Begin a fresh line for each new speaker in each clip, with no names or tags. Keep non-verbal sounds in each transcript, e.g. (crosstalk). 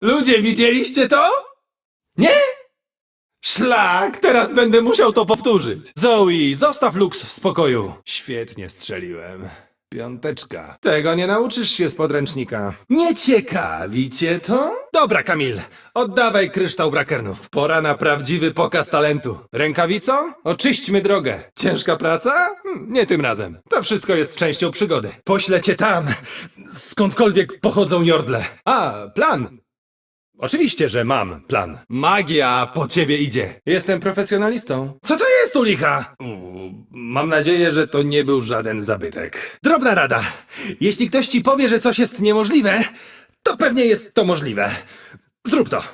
Ludzie, widzieliście to? Nie? Szlak, teraz będę musiał to powtórzyć. Zoe, zostaw Lux w spokoju. Świetnie strzeliłem. Piąteczka. Tego nie nauczysz się z podręcznika. Nie ciekawi cię to? Dobra, Kamil, oddawaj kryształ brakernów. Pora na prawdziwy pokaz talentu. Rękawico? Oczyśćmy drogę. Ciężka praca? Hm, Nie tym razem. To wszystko jest częścią przygody. Poślę cię tam, skądkolwiek pochodzą jordle. A, plan. Oczywiście, że mam plan. Magia po ciebie idzie. Jestem profesjonalistą. Co to jest u licha? Mam nadzieję, że to nie był żaden zabytek. Drobna rada. Jeśli ktoś ci powie, że coś jest niemożliwe, to pewnie jest to możliwe. Zrób to. (laughs)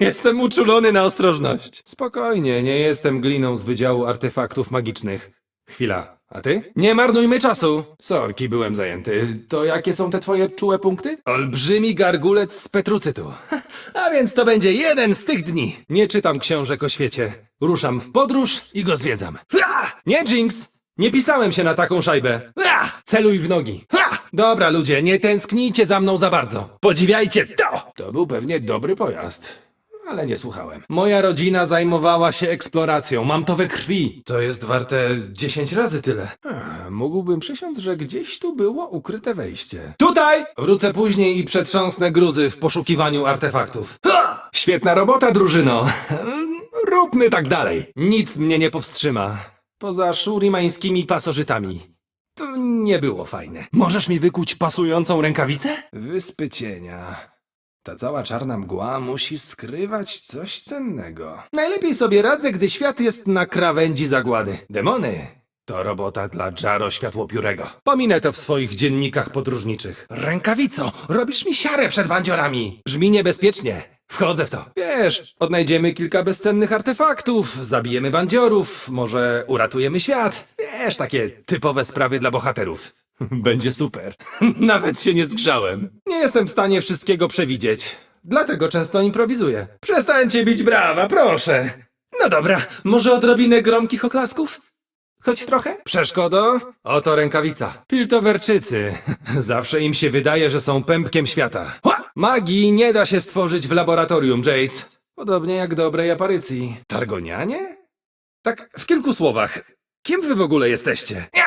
Jestem uczulony na ostrożność. Spokojnie, nie jestem gliną z Wydziału Artefaktów Magicznych. Chwila, a ty? Nie marnujmy czasu! Sorki, byłem zajęty. To jakie są te twoje czułe punkty? Olbrzymi gargulec z petrucytu. (laughs) A więc to będzie jeden z tych dni. Nie czytam książek o świecie. Ruszam w podróż i go zwiedzam. Ha! Nie, Jinx! Nie pisałem się na taką szajbę. Ha! Celuj w nogi. Ha! Dobra, ludzie, nie tęsknijcie za mną za bardzo. Podziwiajcie to! To był pewnie dobry pojazd ale nie słuchałem. Moja rodzina zajmowała się eksploracją, mam to we krwi. To jest warte 10 razy tyle. Ech, mógłbym przysiąc, że gdzieś tu było ukryte wejście. Tutaj! Wrócę później i przetrząsnę gruzy w poszukiwaniu artefaktów. Ha! Świetna robota, drużyno! Róbmy tak dalej. Nic mnie nie powstrzyma. Poza szurimańskimi pasożytami. To nie było fajne. Możesz mi wykuć pasującą rękawicę? Wyspy cienia. Ta cała czarna mgła musi skrywać coś cennego. Najlepiej sobie radzę, gdy świat jest na krawędzi zagłady. Demony to robota dla Jaro Światłopiórego. Pominę to w swoich dziennikach podróżniczych. Rękawico, robisz mi siarę przed bandziorami. Brzmi niebezpiecznie. Wchodzę w to. Wiesz, odnajdziemy kilka bezcennych artefaktów, zabijemy bandziorów, może uratujemy świat. Wiesz, takie typowe sprawy dla bohaterów. (laughs) Będzie super. (laughs) Nawet się nie zgrzałem. Nie jestem w stanie wszystkiego przewidzieć. Dlatego często improwizuję. Przestańcie bić brawa, proszę. No dobra, może odrobinę gromkich oklasków? Choć trochę? Przeszkodo? Oto rękawica. Piltowerczycy. (laughs) Zawsze im się wydaje, że są pępkiem świata. Hła! Magii nie da się stworzyć w laboratorium, Jace. Podobnie jak dobrej aparycji. Targonianie? Tak, w kilku słowach. Kim wy w ogóle jesteście? Ja!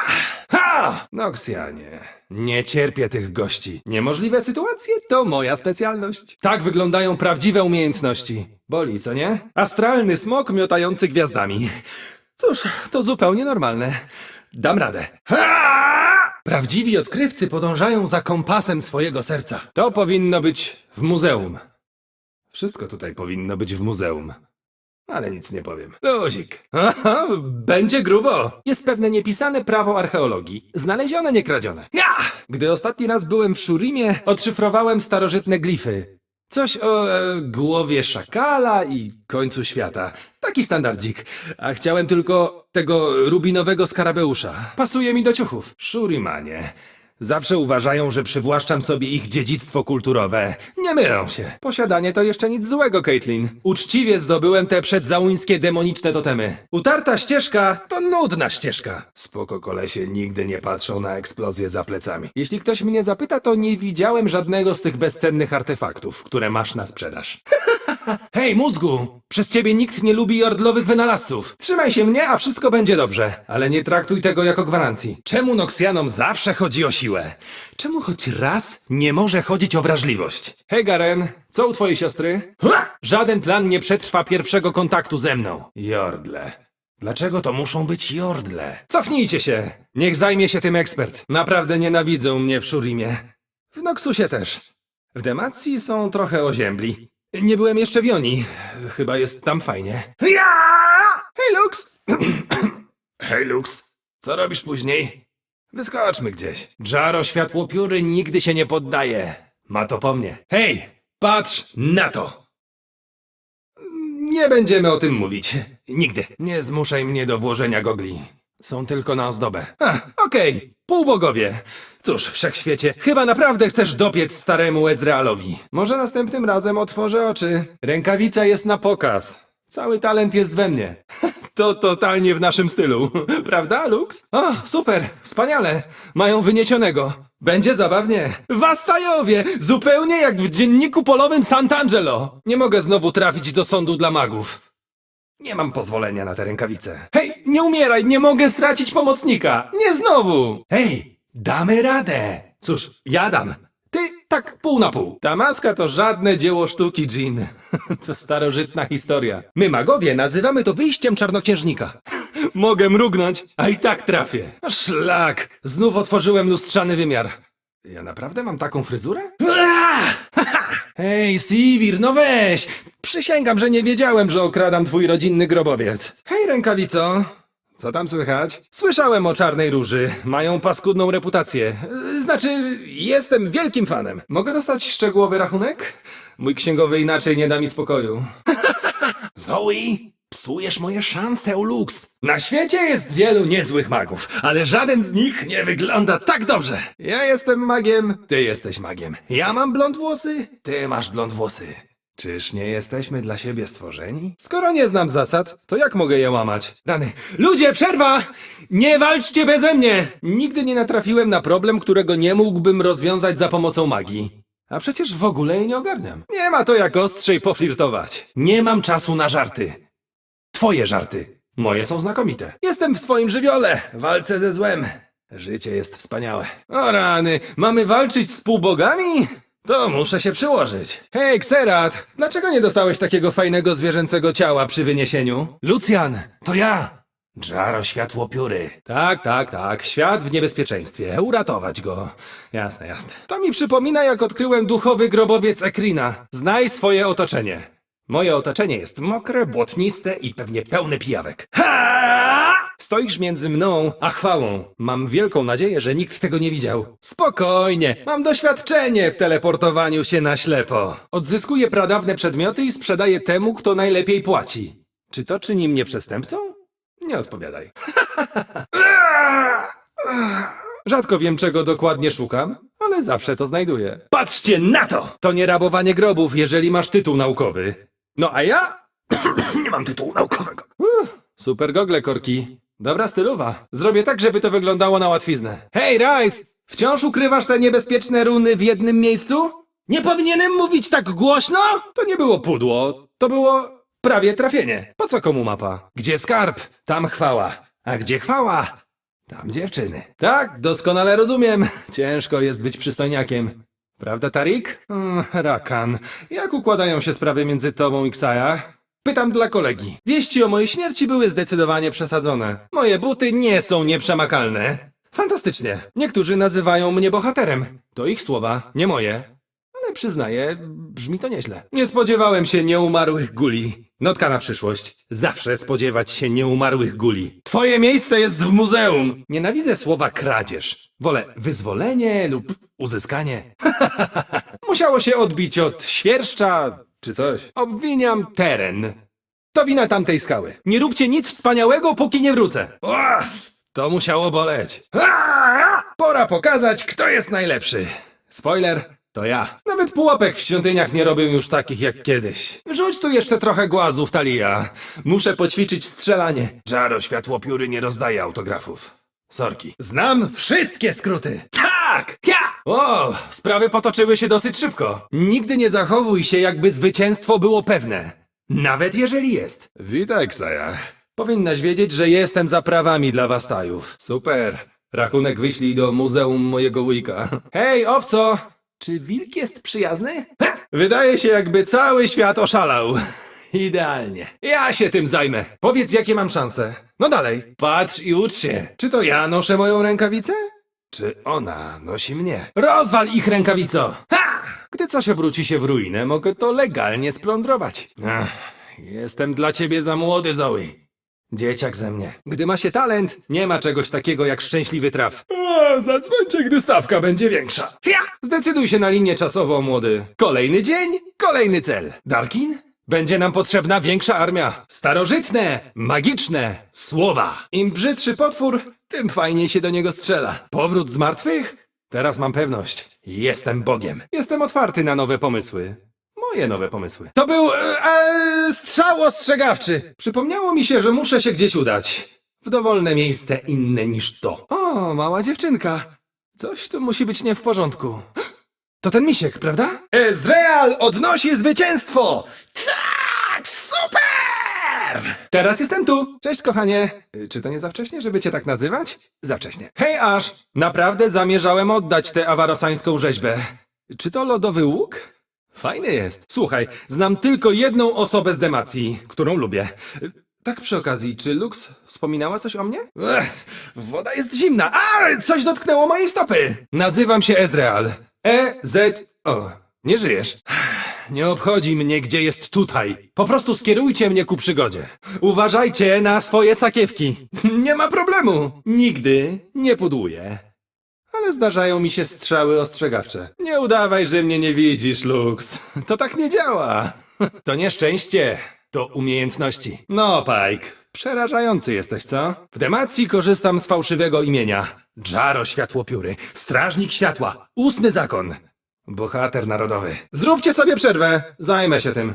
Ha! Noksjanie. Nie cierpię tych gości. Niemożliwe sytuacje to moja specjalność. Tak wyglądają prawdziwe umiejętności. Boli, co nie? Astralny smok miotający gwiazdami. Cóż, to zupełnie normalne. Dam radę. Prawdziwi odkrywcy podążają za kompasem swojego serca. To powinno być w muzeum. Wszystko tutaj powinno być w muzeum. Ale nic nie powiem. Luzik. Aha, będzie grubo. Jest pewne niepisane prawo archeologii. Znalezione, nie kradzione. Ja! Gdy ostatni raz byłem w Szurimie, odszyfrowałem starożytne glify. Coś o e, głowie szakala i końcu świata. Taki standardzik. A chciałem tylko tego rubinowego skarabeusza. Pasuje mi do ciuchów. Szurimanie. Zawsze uważają, że przywłaszczam sobie ich dziedzictwo kulturowe. Nie mylą się. Posiadanie to jeszcze nic złego, Caitlin. Uczciwie zdobyłem te przedzałuńskie demoniczne totemy. Utarta ścieżka to nudna ścieżka. Spoko kolesie nigdy nie patrzą na eksplozję za plecami. Jeśli ktoś mnie zapyta, to nie widziałem żadnego z tych bezcennych artefaktów, które masz na sprzedaż. (laughs) Hej, mózgu! Przez ciebie nikt nie lubi jordlowych wynalazców. Trzymaj się mnie, a wszystko będzie dobrze. Ale nie traktuj tego jako gwarancji. Czemu Noksjanom zawsze chodzi o siłę? Czemu choć raz nie może chodzić o wrażliwość? Hej, Garen, co u twojej siostry? Ha! Żaden plan nie przetrwa pierwszego kontaktu ze mną. Jordle. Dlaczego to muszą być jordle? Cofnijcie się! Niech zajmie się tym ekspert. Naprawdę nienawidzą mnie w Szurimie. W Noxusie też. W Demacji są trochę oziębli. Nie byłem jeszcze w Joni. Chyba jest tam fajnie. Ja! Hej, Lux! (clears throat) Hej, Lux. Co robisz później? Wyskoczmy gdzieś. Jaro światłopióry nigdy się nie poddaje. Ma to po mnie. Hej, patrz na to! Nie będziemy o tym mówić. Nigdy. Nie zmuszaj mnie do włożenia gogli. Są tylko na ozdobę. A, okej. Półbogowie. Cóż, wszechświecie, chyba naprawdę chcesz dopiec staremu Ezrealowi. Może następnym razem otworzę oczy. Rękawica jest na pokaz. Cały talent jest we mnie. (laughs) To totalnie w naszym stylu. (laughs) Prawda, Lux? O, super, wspaniale. Mają wyniesionego. Będzie zabawnie. Wastajowie! Zupełnie jak w dzienniku polowym Sant'Angelo. Nie mogę znowu trafić do sądu dla magów. Nie mam pozwolenia na te rękawice. Hej, nie umieraj, nie mogę stracić pomocnika. Nie znowu. Hej, damy radę. Cóż, ja dam. Ty tak pół na pół. Ta maska to żadne dzieło sztuki, Jean. (laughs) Co starożytna historia. My magowie nazywamy to wyjściem czarnoksiężnika. (laughs) Mogę mrugnąć, a i tak trafię. Szlak! Znów otworzyłem lustrzany wymiar. Ja naprawdę mam taką fryzurę? (laughs) Hej, Sivir, no weź! Przysięgam, że nie wiedziałem, że okradam twój rodzinny grobowiec. Hej, rękawico! Co tam słychać? Słyszałem o Czarnej Róży. Mają paskudną reputację. Znaczy, jestem wielkim fanem. Mogę dostać szczegółowy rachunek? Mój księgowy inaczej nie da mi spokoju. (laughs) Zoe, psujesz moje szanse, Lux. Na świecie jest wielu niezłych magów, ale żaden z nich nie wygląda tak dobrze. Ja jestem magiem, ty jesteś magiem. Ja mam blond włosy, ty masz blond włosy. Czyż nie jesteśmy dla siebie stworzeni? Skoro nie znam zasad, to jak mogę je łamać? Rany. Ludzie, przerwa! Nie walczcie beze mnie! Nigdy nie natrafiłem na problem, którego nie mógłbym rozwiązać za pomocą magii. A przecież w ogóle jej nie ogarniam. Nie ma to jak ostrzej poflirtować. Nie mam czasu na żarty. Twoje żarty. Moje są znakomite. Jestem w swoim żywiole. Walczę ze złem. Życie jest wspaniałe. O rany, mamy walczyć z półbogami? To muszę się przyłożyć. Hej, Xerat, dlaczego nie dostałeś takiego fajnego zwierzęcego ciała przy wyniesieniu? Lucjan, to ja. Dżaro światłopióry. Tak, tak, tak. Świat w niebezpieczeństwie. Uratować go. Jasne, jasne. To mi przypomina, jak odkryłem duchowy grobowiec Ekrina. Znaj swoje otoczenie. Moje otoczenie jest mokre, błotniste i pewnie pełne pijawek. Ha! Stoisz między mną a chwałą. Mam wielką nadzieję, że nikt tego nie widział. Spokojnie, mam doświadczenie w teleportowaniu się na ślepo. Odzyskuję pradawne przedmioty i sprzedaję temu, kto najlepiej płaci. Czy to czyni mnie przestępcą? Nie odpowiadaj. (laughs) Rzadko wiem, czego dokładnie szukam, ale zawsze to znajduję. Patrzcie na to! To nie rabowanie grobów, jeżeli masz tytuł naukowy. No a ja (coughs) nie mam tytułu naukowego. Uff, super gogle, korki. Dobra stylowa. Zrobię tak, żeby to wyglądało na łatwiznę. Hej, Rice! Wciąż ukrywasz te niebezpieczne runy w jednym miejscu? Nie powinienem mówić tak głośno? To nie było pudło, to było prawie trafienie. Po co komu mapa? Gdzie skarb? Tam chwała. A gdzie chwała? Tam dziewczyny. Tak, doskonale rozumiem. (laughs) Ciężko jest być przystojniakiem. Prawda, Tarik? Mm, Rakan. Jak układają się sprawy między tobą i Ksaja? Pytam dla kolegi. Wieści o mojej śmierci były zdecydowanie przesadzone. Moje buty nie są nieprzemakalne. Fantastycznie. Niektórzy nazywają mnie bohaterem. To ich słowa, nie moje. Ale przyznaję, brzmi to nieźle. Nie spodziewałem się nieumarłych guli. Notka na przyszłość. Zawsze spodziewać się nieumarłych guli. Twoje miejsce jest w muzeum. Nienawidzę słowa kradzież. Wolę wyzwolenie lub uzyskanie. (laughs) Musiało się odbić od świerszcza czy coś. Obwiniam teren. To wina tamtej skały. Nie róbcie nic wspaniałego, póki nie wrócę. Ua, to musiało boleć. Pora pokazać, kto jest najlepszy. Spoiler, to ja. Nawet pułapek w świątyniach nie robię już takich jak kiedyś. Rzuć tu jeszcze trochę głazów, Talia. Muszę poćwiczyć strzelanie. Jaro światłopióry nie rozdaje autografów. Sorki. Znam wszystkie skróty. Tak! Ja! O, sprawy potoczyły się dosyć szybko. Nigdy nie zachowuj się, jakby zwycięstwo było pewne. Nawet jeżeli jest. Witaj, Ksaja. Powinnaś wiedzieć, że jestem za prawami dla wastajów. Super. Rachunek wyślij do muzeum mojego wujka. Hej, owco! Czy wilk jest przyjazny? Ha! Wydaje się, jakby cały świat oszalał. Idealnie. Ja się tym zajmę. Powiedz, jakie mam szanse. No dalej. Patrz i ucz się. Czy to ja noszę moją rękawicę? Czy ona nosi mnie? Rozwal ich rękawico! Ha! Gdy coś obróci się w ruinę, mogę to legalnie splądrować. Ach, jestem dla ciebie za młody, Zoe. Dzieciak ze mnie. Gdy ma się talent, nie ma czegoś takiego jak szczęśliwy traf. A, zadzwońcie, gdy stawka będzie większa. Ja! Zdecyduj się na linię czasową, młody. Kolejny dzień, kolejny cel. Darkin? Będzie nam potrzebna większa armia. Starożytne, magiczne słowa. Im brzydszy potwór, tym fajniej się do niego strzela. Powrót z martwych? Teraz mam pewność. Jestem Bogiem. Jestem otwarty na nowe pomysły. Moje nowe pomysły. To był e, e, strzał ostrzegawczy. Przypomniało mi się, że muszę się gdzieś udać. W dowolne miejsce inne niż to. O, mała dziewczynka. Coś tu musi być nie w porządku. To ten misiek, prawda? Ezreal odnosi zwycięstwo! Super! Teraz jestem tu. Cześć, kochanie. Y, Czy to nie za wcześnie, żeby cię tak nazywać? Za wcześnie. Hej, Ash! Naprawdę zamierzałem oddać tę awarosańską rzeźbę. Czy to lodowy łuk? Fajny jest. Słuchaj, znam tylko jedną osobę z Demacji, którą lubię. Y, Tak przy okazji, czy Lux wspominała coś o mnie? Ech, woda jest zimna. A, coś dotknęło mojej stopy. Nazywam się Ezreal. E, Z... O, nie żyjesz. Nie obchodzi mnie, gdzie jest tutaj. Po prostu skierujcie mnie ku przygodzie. Uważajcie na swoje sakiewki. Nie ma problemu. Nigdy nie pudłuję. Ale zdarzają mi się strzały ostrzegawcze. Nie udawaj, że mnie nie widzisz, Lux. To tak nie działa. (laughs) To nieszczęście, to umiejętności. No, Pike, przerażający jesteś, co? W Demacji korzystam z fałszywego imienia. Jaro Światłopióry, Strażnik Światła, Ósmy Zakon. Bohater narodowy. Zróbcie sobie przerwę, zajmę się tym.